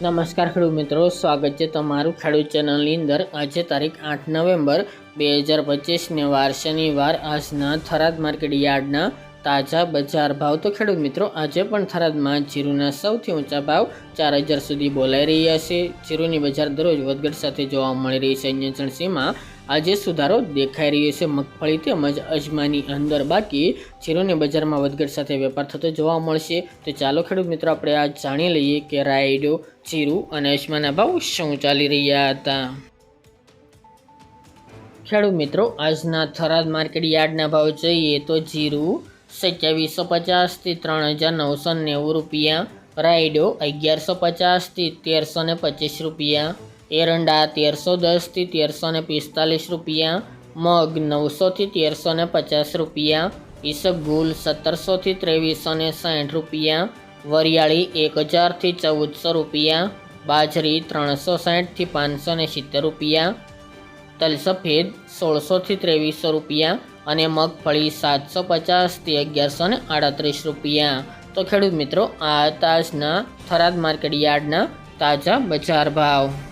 નમસ્કાર ખેડૂત મિત્રો, સ્વાગત છે તમારું ખેડૂત ચેનલની અંદર. આજે તારીખ આઠ નવેમ્બર બે હજાર પચીસને વાર શનિવાર. આજના થરાદ માર્કેટ યાર્ડના તાજા બજાર ભાવ. તો ખેડૂત મિત્રો, આજે પણ થરાદમાં જીરુના સૌથી ઊંચા ભાવ ચાર હજાર સુધી બોલાઈ રહ્યા છે. જીરુની બજાર દરરોજ વધઘટ સાથે જોવા મળી રહી છે. અન્ય ચણસીમાં આજે સુધારો દેખાઈ રહ્યો છે. મગફળી તેમજ અજમાની અંદર બાકી જીરુની બજારમાં વધઘટ સાથે વેપાર થતો જોવા મળશે. તો ચાલો ખેડૂત મિત્રો, આપણે આ જાણી લઈએ કે રાયડો, જીરું અને અજમાના ભાવ શું ચાલી રહ્યા હતા. ખેડૂત મિત્રો, આજના થરાદ માર્કેટ યાર્ડના ભાવ જોઈએ તો જીરું સત્યાવીસો પચાસથી ત્રણ હજાર નવસો નેવું રૂપિયા, રાયડો અગિયારસો પચાસથી તેરસો ને પચીસ રૂપિયા એરંડા તેરસો દસથી તેરસો ને પિસ્તાલીસ રૂપિયા, મગ નવસોથી તેરસો ને પચાસ રૂપિયા ઈસબગુલ સત્તરસોથી ત્રેવીસો ને સાઠ રૂપિયા, વરિયાળી એક હજારથી ચૌદસો રૂપિયા, બાજરી ત્રણસો સાઠથી પાંચસો ને સિત્તેર રૂપિયા, તલસફેદ સોળસોથી ત્રેવીસો રૂપિયા અને મગફળી સાતસો પચાસથી અગિયારસો ને આડત્રીસ રૂપિયા. તો ખેડૂત મિત્રો, આ તાજના થરાદ માર્કેટ યાર્ડના તાજા બજાર ભાવ.